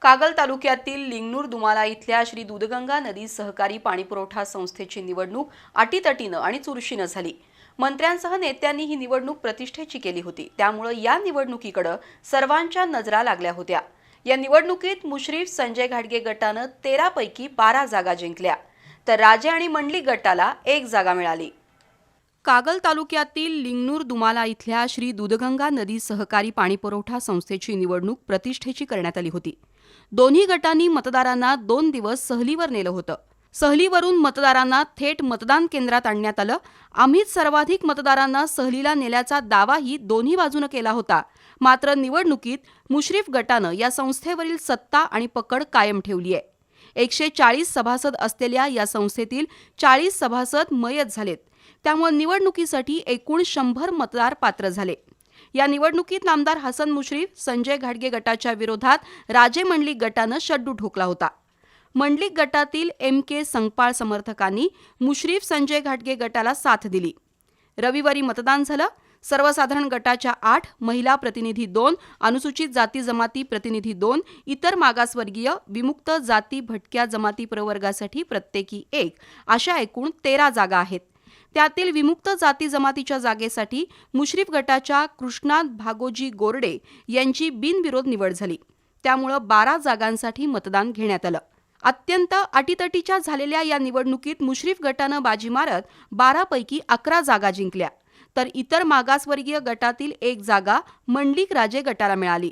कागल तालुक्यातील लिंगनूर दुमाला इथल्या श्री दूधगंगा नदी सहकारी पाणीपुरवठा संस्थेची निवडणूक अटीतटीनं आणि चुरशीनं झाली. मंत्र्यांसह नेत्यांनी ही निवडणूक प्रतिष्ठेची केली होती. त्यामुळं या निवडणुकीकडं सर्वांच्या नजरा लागल्या होत्या. या निवडणुकीत मुश्रीफ संजय घाडगे गटानं तेरापैकी बारा जागा जिंकल्या. तर राजे आणि मंडली गटाला एक जागा मिळाली. कागल तालुक्यातील लिंगनूर दुमाला इथल्या श्री दूधगंगा नदी सहकारी पाणीपुरवठा संस्थेची निवडणूक प्रतिष्ठेची करण्यात आली होती. दोन्ही गटांनी मतदारांना दोन दिवस सहलीवर नेलं होतं. सहलीवरून मतदारांना थेट मतदान केंद्रात आणण्यात आलं. आम्हीच सर्वाधिक मतदारांना सहलीला नेल्याचा दावाही दोन्ही बाजूनं केला होता. मात्र निवडणुकीत मुश्रीफ गटानं या संस्थेवरील सत्ता आणि पकड कायम ठेवली आहे. एकशे चाळीस सभासद असलेल्या या संस्थेतील चाळीस सभासद मयत झालेत. त्यामुळे निवडणुकीसाठी एकूण शंभर मतदार पात्र झाले. या निवडणुकीत नामदार हसन मुश्रीफ संजय घाडगे गटाच्या विरोधात राजे मंडलिक गटानं शड्डू ठोकला होता. मंडलिक गटातील एम के संगपाळ समर्थकांनी मुश्रीफ संजय घाटगे गटाला साथ दिली. रविवारी मतदान झालं. सर्वसाधारण गटाच्या आठ महिला प्रतिनिधी दोन अनुसूचित जाती जमाती प्रतिनिधी दोन इतर मागासवर्गीय विमुक्त जाती भटक्या जमाती प्रवर्गासाठी प्रत्येकी एक अशा एकूण तेरा जागा आहेत. त्यातील विमुक्त जाती जमातीच्या जागेसाठी मुश्रीफ गटाच्या कृष्णात भागोजी गोरडे यांची बिनविरोध निवड झाली. त्यामुळं बारा जागांसाठी मतदान घेण्यात आलं. अत्यंत अटीतटीच्या झालेल्या या निवडणुकीत मुश्रीफ गटानं बाजी मारत बारापैकी अकरा जागा जिंकल्या. तर इतर मागासवर्गीय गटातील एक जागा मंडलिक राजे गटाला मिळाली.